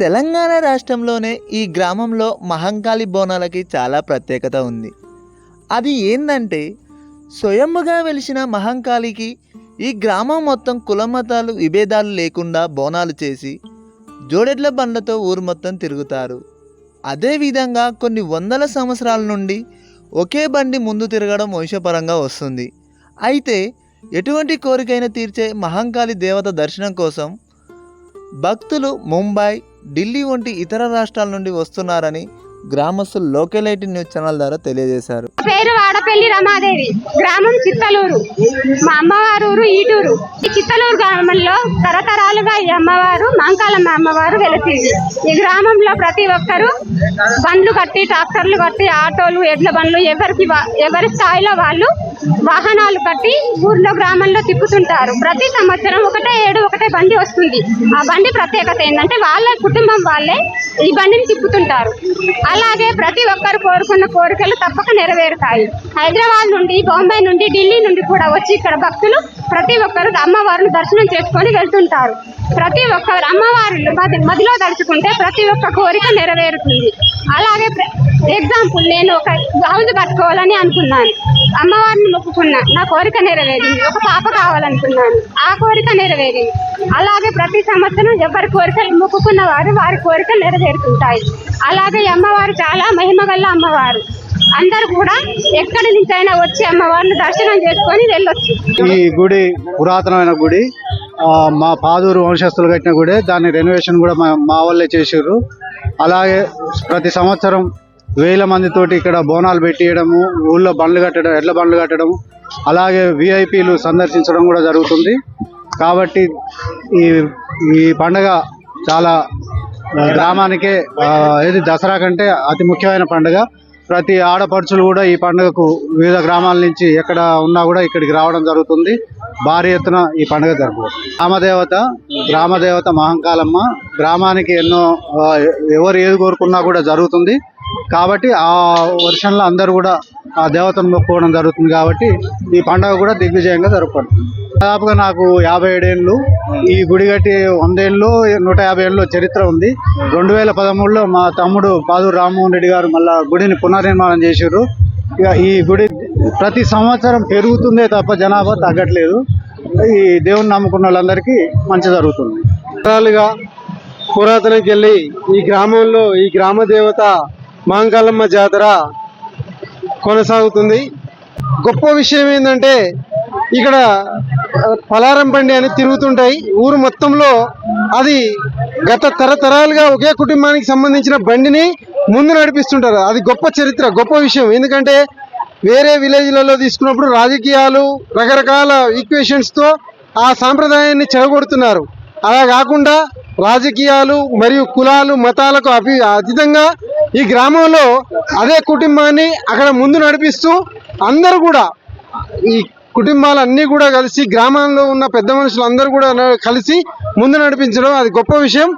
తెలంగాణ రాష్ట్రంలోనే ఈ గ్రామంలో మహంకాళి బోనాలకి చాలా ప్రత్యేకత ఉంది. అది ఏంటంటే స్వయంగా వెలిసిన మహంకాళికి ఈ గ్రామం మొత్తం కులమతాలు విభేదాలు లేకుండా బోనాలు చేసి జోడెడ్ల బండ్లతో ఊరు మొత్తం తిరుగుతారు. అదేవిధంగా కొన్ని వందల సంవత్సరాల నుండి ఒకే బండి ముందు తిరగడం వంశపరంగా వస్తుంది. అయితే ఎటువంటి కోరికైనా తీర్చే మహంకాళి దేవత దర్శనం కోసం భక్తులు ముంబై ఢిల్లీ వంటి ఇతర రాష్ట్రాల నుండి వస్తున్నారని గ్రామస్తులు లోకలైటీ న్యూస్ ఛానల్ ద్వారా తెలియజేశారు. పేరు వాడపల్లి రమాదేవి గ్రామం చిత్తలూరు. మా అమ్మవారు ఊరు ఈటూరు. ఈ చిత్తలూరు గ్రామంలో తరతరాలుగా ఈ అమ్మవారు మాంకాలమ్మ అమ్మవారు వెలసింది. ఈ గ్రామంలో ప్రతి ఒక్కరూ బండ్లు కట్టి ట్రాక్టర్లు కట్టి ఆటోలు ఎడ్ల బండ్లు ఎవరికి ఎవరి స్థాయిలో వాళ్ళు వాహనాలు కట్టి ఊర్లో గ్రామంలో తిప్పుతుంటారు. ప్రతి సంవత్సరం ఒకటే ఏడు ఒకటే బండి వస్తుంది. ఆ బండి ప్రత్యేకత ఏంటంటే వాళ్ళ కుటుంబం వాళ్ళే ఈ బండిని తిప్పుతుంటారు. అలాగే ప్రతి ఒక్కరు కోరుకున్న కోరికలు తప్పక నెరవేరుతాయి. హైదరాబాద్ నుండి బొంబాయి నుండి ఢిల్లీ నుండి కూడా వచ్చి ఇక్కడ భక్తులు ప్రతి ఒక్కరు అమ్మవారిని దర్శనం చేసుకొని వెళ్తుంటారు. ప్రతి ఒక్కరు అమ్మవారిని మధ్య మదిలో తలుచుకుంటే ప్రతి ఒక్క కోరిక నెరవేరుతుంది. అలాగే ఎగ్జాంపుల్ నేను ఒక బ్లౌజ్ కట్టుకోవాలని అనుకున్నాను. అమ్మవారిని మొక్కుకున్నా. నా కోరిక నెరవేరింది. ఒక పాప కావాలనుకున్నాను. ఆ కోరిక నెరవేరింది. అలాగే ప్రతి సంవత్సరం ఎవరి కోరికలు మొక్కుకున్న వారు వారి కోరికలు నెరవేరుతుంటాయి. అలాగే అమ్మవారు చాలా మహిమగల్ల అమ్మవారు. అందరు కూడా ఎక్కడి నుంచైనా వచ్చి అమ్మవారిని దర్శనం చేసుకొని వెళ్ళొచ్చు. ఈ గుడి పురాతనమైన గుడి మా పాదూరు వంశస్థులు కట్టిన గుడి. దాని రెనోవేషన్ కూడా మా మా వాళ్ళే చేసారు అలాగే ప్రతి సంవత్సరం వేల మందితోటి ఇక్కడ బోనాలు పెట్టియడము ఊళ్ళో బండ్లు కట్టడం ఎడ్ల బండ్లు కట్టడం అలాగే విఐపీలు సందర్శించడం కూడా జరుగుతుంది. కాబట్టి ఈ ఈ పండగ చాలా గ్రామానికే ఏది దసరా కంటే అతి ముఖ్యమైన పండుగ. ప్రతి ఆడపడుచులు కూడా ఈ పండుగకు వివిధ గ్రామాల నుంచి ఎక్కడ ఉన్నా కూడా ఇక్కడికి రావడం జరుగుతుంది. భారీ ఎత్తున ఈ పండుగ జరుపు గ్రామదేవత గ్రామదేవత మహంకాలమ్మ గ్రామానికి ఎన్నో ఎవరు ఏది కోరుకున్నా కూడా జరుగుతుంది. కాబట్టి ఆ వర్షంలో అందరూ కూడా ఆ దేవతను మొక్కుకోవడం జరుగుతుంది కాబట్టి ఈ పండుగ కూడా దిగ్విజయంగా జరుపుకుంటుంది. దాదాపుగా నాకు యాభై ఏడేళ్ళు ఈ గుడి కట్టి వందేళ్ళు నూట యాభై ఏళ్ళు చరిత్ర ఉంది. రెండు వేల పదమూడులో మా తమ్ముడు పాదూరు రామ్మోహన్ రెడ్డి గారు మళ్ళా గుడిని పునర్నిర్మాణం చేశారు. ఇక ఈ గుడి ప్రతి సంవత్సరం పెరుగుతుందే తప్ప జనాభా తగ్గట్లేదు. ఈ దేవుని నమ్ముకున్న వాళ్ళందరికీ మంచి జరుగుతుంది. తరాలుగా పురాతనకి వెళ్ళి ఈ గ్రామంలో ఈ గ్రామ దేవత మాంకాలమ్మ జాతర కొనసాగుతుంది. గొప్ప విషయం ఏంటంటే ఇక్కడ పలారం బండి అని తిరుగుతుంటాయి. ఊరు మొత్తంలో అది గత తరతరాలుగా ఒకే కుటుంబానికి సంబంధించిన బండిని ముందు నడిపిస్తుంటారు. అది గొప్ప చరిత్ర గొప్ప విషయం. ఎందుకంటే వేరే విలేజ్లలో తీసుకున్నప్పుడు రాజకీయాలు రకరకాల ఈక్వేషన్స్తో ఆ సాంప్రదాయాన్ని చెడగొడుతున్నారు. అలా కాకుండా రాజకీయాలు మరియు కులాలు మతాలకు అభి అతీతంగా ఈ గ్రామంలో అదే కుటుంబాన్ని అక్కడ ముందు నడిపిస్తూ అందరూ కూడా ఈ కుటుంబాలన్నీ కూడా కలిసి గ్రామంలో ఉన్న పెద్ద మనుషులు అందరూ కూడా కలిసి ముందు నడిపించడం అది గొప్ప విషయం.